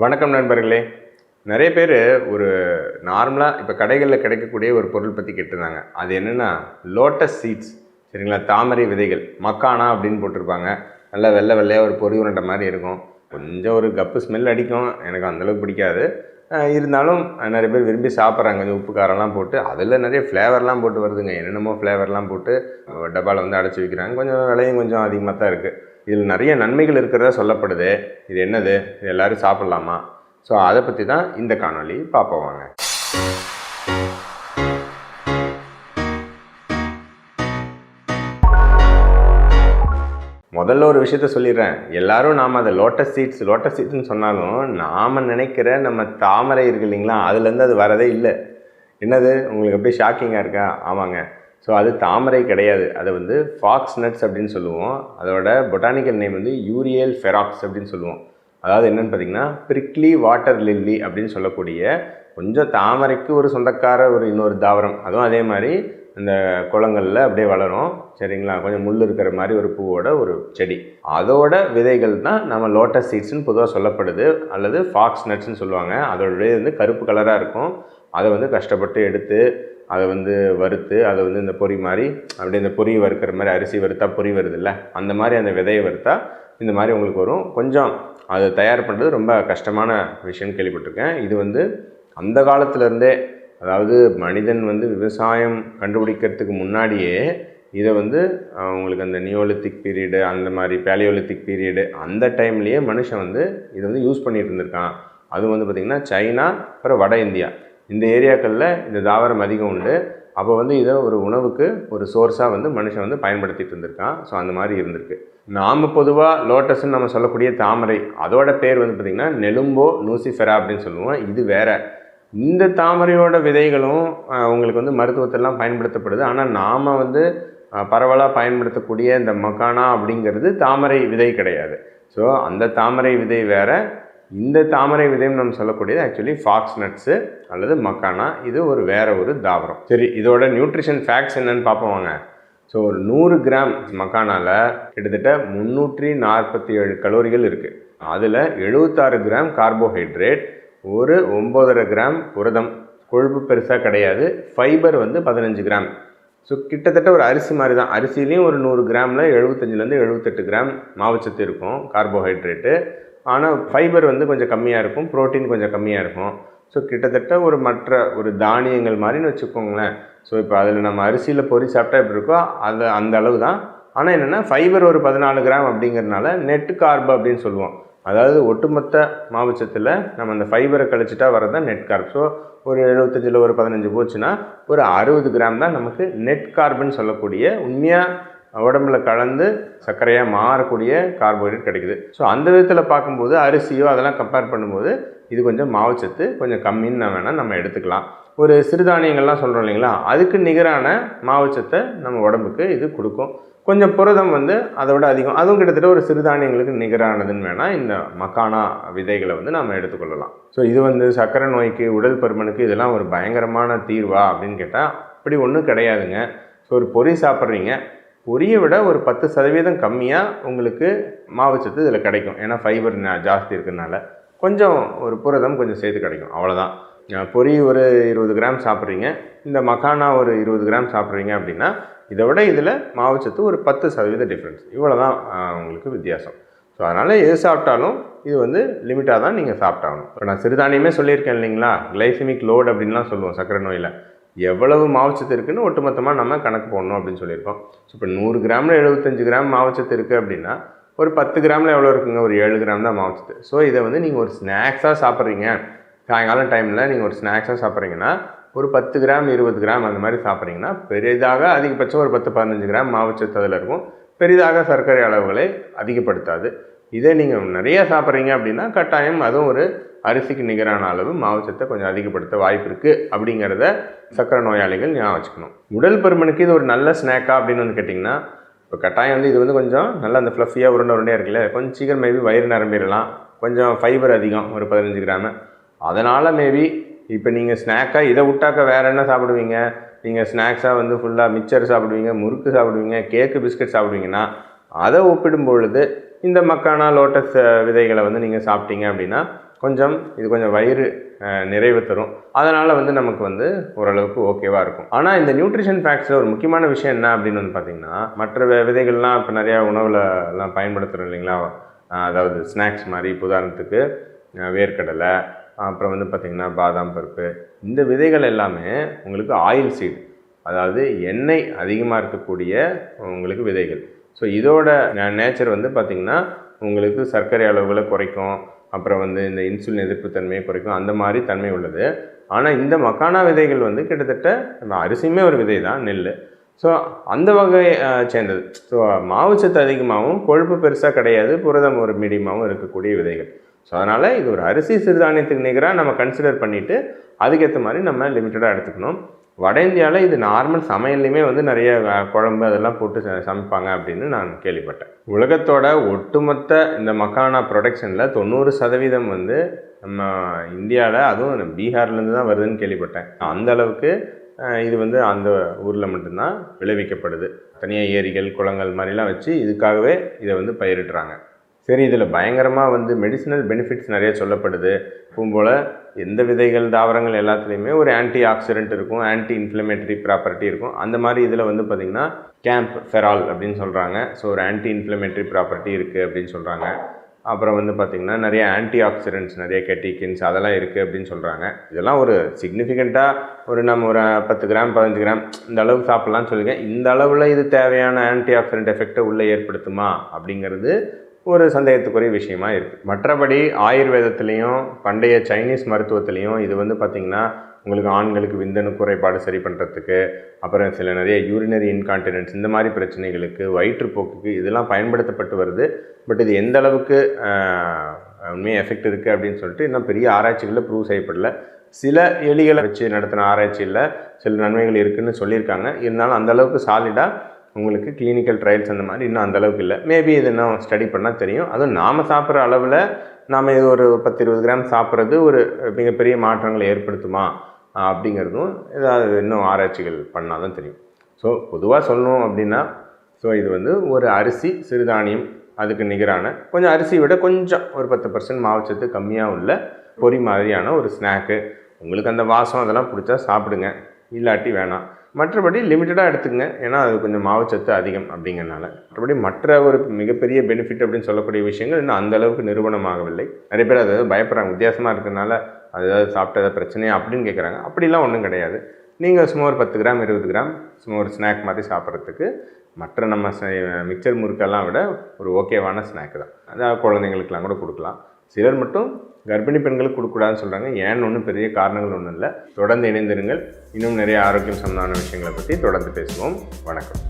வணக்கம் நண்பர்களே. நிறைய பேர் ஒரு நார்மலாக இப்போ கடைகளில் கிடைக்கக்கூடிய ஒரு பொருள் பற்றி கேட்டிருந்தாங்க. அது என்னென்னா லோட்டஸ் சீட்ஸ் சரிங்களா? தாமரை விதைகள். மக்கானா அப்படின்னு போட்டிருப்பாங்க. நல்லா வெள்ளை வெள்ளையாக ஒரு பொறி உருண்டை மாதிரி இருக்கும். கொஞ்சம் ஒரு கப்பு ஸ்மெல் அடிக்கும். எனக்கு அந்தளவுக்கு பிடிக்காது. இருந்தாலும் நிறைய பேர் விரும்பி சாப்பிட்றாங்க. கொஞ்சம் உப்பு காரம்லாம் போட்டு. அதில் நிறைய ஃப்ளேவர்லாம் போட்டு வருதுங்க. என்னென்னமோ ஃப்ளேவர்லாம் போட்டு டப்பாவில் வந்து அடைச்சி வைக்கிறாங்க. கொஞ்சம் விலையும் கொஞ்சம் அதிகமாக தான் இருக்குது இதில் நிறைய நன்மைகள் இருக்கிறதா சொல்லப்படுது. இது என்னது? இது எல்லோரும் சாப்பிட்லாமா? ஸோ அதை பற்றி தான் இந்த காணொலி பார்ப்போம் வாங்க முதல்ல ஒரு விஷயத்த சொல்லிடுறேன். எல்லாரும் நாம் அதை லோட்டஸ் சீட்ஸ் லோட்டஸ் சீட்ஸ்னு சொன்னாலும் நாம் நினைக்கிற நம்ம தாமரை இருக்கு இல்லைங்களா அதுலேருந்து அது வரதே இல்லை. என்னது? உங்களுக்கு அப்படியே ஷாக்கிங்காக இருக்கா? ஆமாங்க. ஸோ அது தாமரை கிடையாது. அதை வந்து ஃபாக்ஸ் நட்ஸ் அப்படின்னு சொல்லுவோம். அதோட பொட்டானிக்கல் நேம் வந்து யூரியல் ஃபெராக்ஸ் அப்படின்னு சொல்லுவோம். அதாவது என்னென்னு பார்த்தீங்கன்னா பிரிக்லி வாட்டர் லில்லி அப்படின்னு சொல்லக்கூடிய கொஞ்சம் தாமரைக்கு ஒரு சொந்தக்கார ஒரு இன்னொரு தாவரம். அதுவும் அதே மாதிரி இந்த குளங்களில் அப்படியே வளரும். சரிங்களா? கொஞ்சம் முள் இருக்கிற மாதிரி ஒரு பூவோட ஒரு செடி. அதோட விதைகள் தான் நம்ம லோட்டஸ் சீட்ஸ்னு பொதுவாக சொல்லப்படுது. அல்லது ஃபாக்ஸ் நட்ஸ்னு சொல்லுவாங்க. அதோட விதை வந்து கருப்பு கலராக இருக்கும். அதை வந்து கஷ்டப்பட்டு எடுத்து அதை வந்து வறுத்து அதை வந்து இந்த பொரி மாதிரி அப்படியே இந்த பொறி வறுக்கிற மாதிரி அரிசி வறுத்தா பொரி வருதுல்ல அந்த மாதிரி அந்த விதையை வறுத்தா இந்த மாதிரி உங்களுக்கு வரும். கொஞ்சம் அதை தயார் பண்ணுறது ரொம்ப கஷ்டமான விஷயம்னு கேள்விப்பட்டிருக்கேன். இது வந்து அந்த காலத்துலேருந்தே அதாவது மனிதன் வந்து விவசாயம் கண்டுபிடிக்கிறதுக்கு முன்னாடியே இதை வந்து அவங்களுக்கு அந்த நியோலித்திக் பீரியடு அந்த மாதிரி பேலியோலித்திக் பீரியடு அந்த டைம்லேயே மனுஷன் வந்து இதை வந்து யூஸ் பண்ணிகிட்டு இருந்திருக்கான். அது வந்து பார்த்திங்கன்னா சைனா அப்புறம் வட இந்தியா. இந்த ஏரியாக்களில் இந்த தாவரம் அதிகம் உண்டு. அப்போ வந்து இதை ஒரு உணவுக்கு ஒரு சோர்ஸாக வந்து மனுஷன் வந்து பயன்படுத்திட்டு இருந்திருக்கான். ஸோ அந்த மாதிரி இருந்திருக்கு. நாம் பொதுவாக லோட்டஸ்ன்னு நம்ம சொல்லக்கூடிய தாமரை அதோட பேர் வந்து பார்த்திங்கன்னா நெலும்போ நூசிஃபெரா அப்படின்னு சொல்லுவோம். இது வேறு. இந்த தாமரையோட விதைகளும் உங்களுக்கு வந்து மருத்துவத்திலாம் பயன்படுத்தப்படுது. ஆனால் நாம் வந்து பரவலாக பயன்படுத்தக்கூடிய இந்த மக்கானா அப்படிங்கிறது தாமரை விதை கிடையாது. ஸோ அந்த தாமரை விதை வேற. இந்த தாமரை விதையும் நம்ம சொல்லக்கூடியது ஆக்சுவலி ஃபாக்ஸ் நட்ஸு அல்லது மக்கானா. இது ஒரு வேற ஒரு தாவரம். சரி இதோட நியூட்ரிஷன் ஃபேக்ட்ஸ் என்னன்னு பார்ப்போம் வாங்க. ஸோ ஒரு நூறு கிராம் மக்கானால கிட்டத்தட்ட முந்நூற்றி நாற்பத்தி ஏழு கலோரிகள் இருக்குது அதில் எழுபத்தாறு கிராம் கார்போஹைட்ரேட் ஒரு ஒம்போதரை கிராம் புரதம். கொழுப்பு பெருசாக கிடையாது. ஃபைபர் வந்து பதினஞ்சு கிராம் ஸோ கிட்டத்தட்ட ஒரு அரிசி மாதிரி தான் அரிசிலையும் ஒரு நூறு கிராமில் எழுபத்தஞ்சிலேருந்து எழுபத்தெட்டு கிராம் மாவுச்சத்து இருக்கும் கார்போஹைட்ரேட்டு ஆனால் ஃபைபர் வந்து கொஞ்சம் கம்மியாக இருக்கும் புரோட்டீன் கொஞ்சம் கம்மியாக இருக்கும். ஸோ கிட்டத்தட்ட ஒரு மற்ற ஒரு தானியங்கள் மாதிரின்னு வச்சுக்கோங்களேன். ஸோ இப்போ அதில் நம்ம அரிசியில் பொரி சாப்பிட்டா எப்படி இருக்கோ அது அந்த அளவு தான். ஆனால் என்னென்னா ஃபைபர் ஒரு பதினாலு கிராம் அப்படிங்கிறதுனால நெட் கார்பு அப்படின்னு சொல்லுவோம். அதாவது ஒட்டுமொத்த மாவுச்சத்தில் நம்ம அந்த ஃபைபரை கழிச்சிட்டா வரது தான் நெட் கார்ப் ஸோ ஒரு எழுபத்தஞ்சில் ஒரு பதினஞ்சு போச்சுன்னா ஒரு அறுபது கிராம் தான் நமக்கு நெட் கார்புன்னு சொல்லக்கூடிய உண்மையாக உடம்புல கலந்து சர்க்கரையாக மாறக்கூடிய கார்போஹைட்ரேட் கிடைக்குது. ஸோ அந்த விதத்தில் பார்க்கும்போது அரிசியோ அதெல்லாம் கம்பேர் பண்ணும்போது இது கொஞ்சம் மாவுச்சத்து கொஞ்சம் கம்மின்னு வேணால் நம்ம எடுத்துக்கலாம். ஒரு சிறுதானியங்கள்லாம் சொல்கிறோம் இல்லைங்களா? அதுக்கு நிகரான மாவுச்சத்தை நம்ம உடம்புக்கு இது கொடுக்கும். கொஞ்சம் புரதம் வந்து அதை விட அதிகம். அதுவும் கிட்டத்தட்ட ஒரு சிறுதானியங்களுக்கு நிகரானதுன்னு வேணால் இந்த மக்கானா விதைகளை வந்து நம்ம எடுத்துக்கொள்ளலாம். ஸோ இது வந்து சர்க்கரை நோய்க்கு உடல் பருமனுக்கு இதெல்லாம் ஒரு பயங்கரமான தீர்வா அப்படின்னு கேட்டால் அப்படி ஒன்றும் கிடையாதுங்க. ஸோ ஒரு பொரி சாப்பிட்றீங்க பொரியை விட ஒரு பத்து சதவீதம் கம்மியாக உங்களுக்கு மாவுச்சத்து இதில் கிடைக்கும். ஏன்னா ஃபைபர் ஜாஸ்தி இருக்கிறதுனால கொஞ்சம் ஒரு புரதம் கொஞ்சம் சேர்த்து கிடைக்கும். அவ்வளோதான் பொரி ஒரு இருபது கிராம் சாப்பிட்றீங்க. இந்த மக்கானா ஒரு இருபது கிராம் சாப்பிட்றீங்க அப்படின்னா இதை விட இதில் மாவுச்சத்து ஒரு பத்து சதவீத டிஃப்ரென்ஸ் இவ்வளோ தான் உங்களுக்கு வித்தியாசம். ஸோ அதனால் எது சாப்பிட்டாலும் இது வந்து லிமிட்டாக தான் நீங்கள் சாப்பிட்டாகணும். இப்போ நான் சிறுதானியமே சொல்லியிருக்கேன் இல்லைங்களா? கிளைசிமிக் லோட் அப்படின்லாம் சொல்லுவோம் சர்க்கரை நோயில். எவ்வளவு மாவுச்சத்து இருக்குன்னு ஒட்டுமொத்தமாக நம்ம கணக்கு போடணும் அப்படின்னு சொல்லியிருக்கோம். ஸோ இப்போ நூறு கிராமில் எழுபத்தஞ்சு கிராம் மாவுச்சத்து இருக்குது அப்படின்னா ஒரு பத்து கிராமில் எவ்வளோ இருக்குங்க? ஒரு ஏழு கிராம் தான் மாவுச்சத்து. ஸோ இதை வந்து நீங்கள் ஒரு ஸ்நாக்ஸாக சாப்பிட்றீங்க. சாயங்காலம் டைமில் நீங்கள் ஒரு ஸ்நாக்ஸாக சாப்பிட்றீங்கன்னா ஒரு பத்து கிராம் இருபது கிராம் அந்த மாதிரி சாப்பிட்றீங்கன்னா பெரிதாக அதிகபட்சம் ஒரு பத்து பதினஞ்சு கிராம் மாவுச்சத்து அதில் இருக்கும். பெரிதாக சர்க்கரை அளவுகளை அதிகப்படுத்தாது. இதே நீங்கள் நிறைய சாப்பிட்றீங்க அப்படின்னா கட்டாயம் அதுவும் ஒரு அரிசிக்கு நிகரான அளவு மாவுச்சத்தை கொஞ்சம் அதிகப்படுத்த வாய்ப்பு இருக்குது அப்படிங்கிறத சர்க்கரை நோயாளிகள் ஞாபகம் வச்சுக்கணும். உடல் பருமனுக்கு இது ஒரு நல்ல ஸ்நாக்கா அப்படின்னு வந்து கேட்டிங்கன்னா இப்போ கட்டாயம் வந்து இது வந்து கொஞ்சம் நல்லா அந்த ஃப்ளஃபியாக உருண்டை உருண்டையாக இருக்குல்ல கொஞ்சம் சீக்கிரம் மேபி வயிறு நிரம்பிடலாம். கொஞ்சம் ஃபைபர் அதிகம் ஒரு பதினஞ்சு கிராமு. அதனால் மேபி இப்போ நீங்கள் ஸ்நாக்காக இதை விட்டாக்க வேறு என்ன சாப்பிடுவீங்க? நீங்கள் ஸ்நாக்ஸாக வந்து ஃபுல்லாக மிக்சர் சாப்பிடுவீங்க முறுக்கு சாப்பிடுவீங்க கேக்கு பிஸ்கட் சாப்பிடுவீங்கன்னா அதை ஒப்பிடும் பொழுது இந்த மக்கானா லோட்டஸ் விதைகளை வந்து நீங்கள் சாப்பிட்டீங்க அப்படின்னா கொஞ்சம் இது கொஞ்சம் வயிறு நிறைவு தரும். அதனால் வந்து நமக்கு வந்து ஓரளவுக்கு ஓகேவாக இருக்கும். ஆனால் இந்த நியூட்ரிஷன் ஃபேக்ட்ஸில் ஒரு முக்கியமான விஷயம் என்ன அப்படின்னு வந்து பார்த்திங்கன்னா மற்ற விதைகள்லாம் இப்போ நிறையா உணவில் எல்லாம் பயன்படுத்துகிறோம் இல்லைங்களா? அதாவது ஸ்நாக்ஸ் மாதிரி இப்போ உதாரணத்துக்கு வேர்க்கடலை அப்புறம் வந்து பார்த்திங்கன்னா பாதாம் பருப்பு. இந்த விதைகள் எல்லாமே உங்களுக்கு ஆயில் சீட் அதாவது எண்ணெய் அதிகமாக இருக்கக்கூடிய உங்களுக்கு விதைகள். ஸோ இதோட நேச்சர் வந்து பார்த்திங்கன்னா உங்களுக்கு சர்க்கரை அளவுகளை குறைக்கும். அப்புறம் வந்து இந்த இன்சுலின் எதிர்ப்பு தன்மையை குறைக்கும். அந்த மாதிரி தன்மை உள்ளது. ஆனால் இந்த மக்கானா விதைகள் வந்து கிட்டத்தட்ட நம்ம அரிசியுமே ஒரு விதை தான் நெல் ஸோ அந்த வகை சேர்ந்தது. ஸோ மாவுச்சத்து அதிகமாகவும் கொழுப்பு பெருசாக கிடையாது புரதம் ஒரு மீடியமாகவும் இருக்கக்கூடிய விதைகள். ஸோ அதனால் இது ஒரு அரிசி சிறுதானியத்துக்கு நிகராக நம்ம கன்சிடர் பண்ணிவிட்டு அதுக்கேற்ற மாதிரி நம்ம லிமிட்டடாக எடுத்துக்கணும். வட இந்தியாவில் இது நார்மல் சமையல்லையுமே வந்து நிறைய குழம்பு அதெல்லாம் போட்டு ச- சமைப்பாங்க அப்படின்னு நான் கேள்விப்பட்டேன். உலகத்தோட ஒட்டுமொத்த இந்த மக்கானா ப்ரொடக்ஷனில் தொண்ணூறு சதவீதம் வந்து நம்ம இந்தியாவில் அதுவும் பீகார்லேருந்து தான் வருதுன்னு கேள்விப்பட்டேன். அந்த அளவுக்கு இது வந்து அந்த ஊரில் மட்டும்தான் விளைவிக்கப்படுது. தனியாக ஏரிகள் குளங்கள் மாதிரிலாம் வச்சு இதுக்காகவே இதை வந்து பயிரிடுறாங்க. சரி இதில் பயங்கரமாக வந்து மெடிசினல் பெனிஃபிட்ஸ் நிறைய சொல்லப்படுது. எப்பவும் போல் எந்த விதைகள் தாவரங்கள் எல்லாத்துலேயுமே ஒரு ஆன்டி ஆக்சிடென்ட் இருக்கும் ஆன்டி இன்ஃப்ளமேட்டரி ப்ராப்பர்ட்டி இருக்கும். அந்த மாதிரி இதில் வந்து பார்த்திங்கன்னா கேம்ப் ஃபெரால் அப்படின்னு சொல்கிறாங்க ஸோ ஒரு ஆன்டி இன்ஃப்ளமேட்டரி ப்ராப்பர்ட்டி இருக்குது அப்படின்னு சொல்கிறாங்க அப்புறம் வந்து பார்த்திங்கன்னா நிறைய ஆன்டி ஆக்சிடென்ட்ஸ் நிறைய கெட்டிக்கின்ஸ் அதெல்லாம் இருக்குது அப்படின்னு சொல்கிறாங்க இதெல்லாம் ஒரு சிக்னிஃபிகண்ட்டாக ஒரு நம்ம ஒரு பத்து கிராம் பதினஞ்சு கிராம் இந்த அளவுக்கு சாப்பிட்லாம்னு சொல்லியிருக்கேன் இந்த அளவில் இது தேவையான ஆன்டி ஆக்சிடென்ட் எஃபெக்டை உள்ளே ஏற்படுத்துமா அப்படிங்கிறது ஒரு சந்தேகத்துக்குரிய விஷயமா இருக்குது மற்றபடி ஆயுர்வேதத்துலேயும் பண்டைய சைனீஸ் மருத்துவத்துலேயும் இது வந்து பார்த்திங்கன்னா உங்களுக்கு ஆண்களுக்கு விந்தணு குறைபாடு சரி பண்ணுறதுக்கு அப்புறம் சில நிறைய யூரினரி இன்கான்டினன்ஸ் இந்த மாதிரி பிரச்சனைகளுக்கு வயிற்றுப்போக்குக்கு இதெல்லாம் பயன்படுத்தப்பட்டு வருது. பட் இது எந்த அளவுக்கு உண்மையாக எஃபெக்ட் இருக்குது அப்படின்னு சொல்லிட்டு இன்னும் பெரிய ஆராய்ச்சிகளில் ப்ரூவ் செய்யப்படல. சில எலிகளை வச்சு நடத்தின ஆராய்ச்சியில் சில நன்மைகள் இருக்குதுன்னு சொல்லியிருக்காங்க. இருந்தாலும் அந்தளவுக்கு சாலிடாக உங்களுக்கு கிளினிக்கல் ட்ரையல்ஸ் அந்த மாதிரி இன்னும் அந்தளவுக்கு இல்லை. மேபி இது இன்னும் ஸ்டடி பண்ணால் தெரியும். அதுவும் நாம் சாப்பிட்ற அளவில் நாம் இது ஒரு பத்து இருபது கிராம் சாப்பிட்றது ஒரு மிகப்பெரிய மாற்றங்களை ஏற்படுத்துமா? அப்படிங்கிறதும் ஏதாவது இன்னும் ஆராய்ச்சிகள் பண்ணால் தான் தெரியும். ஸோ பொதுவாக சொல்லணும் அப்படின்னா ஸோ இது வந்து ஒரு அரிசி சிறுதானியம் அதுக்கு நிகரான கொஞ்சம் அரிசி விட கொஞ்சம் ஒரு பத்து பர்சன்ட் மாவுச்சத்து கம்மியாக உள்ள பொரி மாதிரியான ஒரு ஸ்நாக்கு உங்களுக்கு அந்த வாசம் அதெல்லாம் பிடிச்சா சாப்பிடுங்க. இல்லாட்டி வேணாம். மற்றபடி லிமிட்டடாக எடுத்துக்கங்க. ஏன்னா அது கொஞ்சம் மாவுச்சத்து அதிகம் அப்படிங்கிறனால. மற்றபடி மற்ற ஒரு மிகப்பெரிய பெனிஃபிட் அப்படின்னு சொல்லக்கூடிய விஷயங்கள் இன்னும் அந்த அளவுக்கு நிறுவனமாகவில்லை. நிறைய பேர் அதாவது பயப்படுறாங்க வித்தியாசமாக இருக்கிறதுனால அது ஏதாவது சாப்பிட்டத பிரச்சனையா அப்படின்னு கேட்குறாங்க அப்படிலாம் ஒன்றும் கிடையாது. நீங்கள் சும்மா ஒரு பத்து கிராம் இருபது கிராம் சும்மா ஒரு ஸ்நாக் மாதிரி சாப்பிட்றதுக்கு மற்ற நம்ம மிக்சர் முறுக்கெல்லாம் விட ஒரு ஓகேவான ஸ்நாக் தான். அதான் குழந்தைங்களுக்கெல்லாம் கூட கொடுக்கலாம். சிலர் மட்டும் கர்ப்பிணி பெண்களுக்கு கொடுக்கக்கூடாதுன்னு சொல்கிறாங்க ஏன்னு ஒன்றும் பெரிய காரணங்கள் ஒன்றும் இல்லை. தொடர்ந்து இணைந்திருங்கள். இன்னும் நிறைய ஆரோக்கியம் சம்பந்தமான விஷயங்களை பற்றி தொடர்ந்து பேசுவோம். வணக்கம்.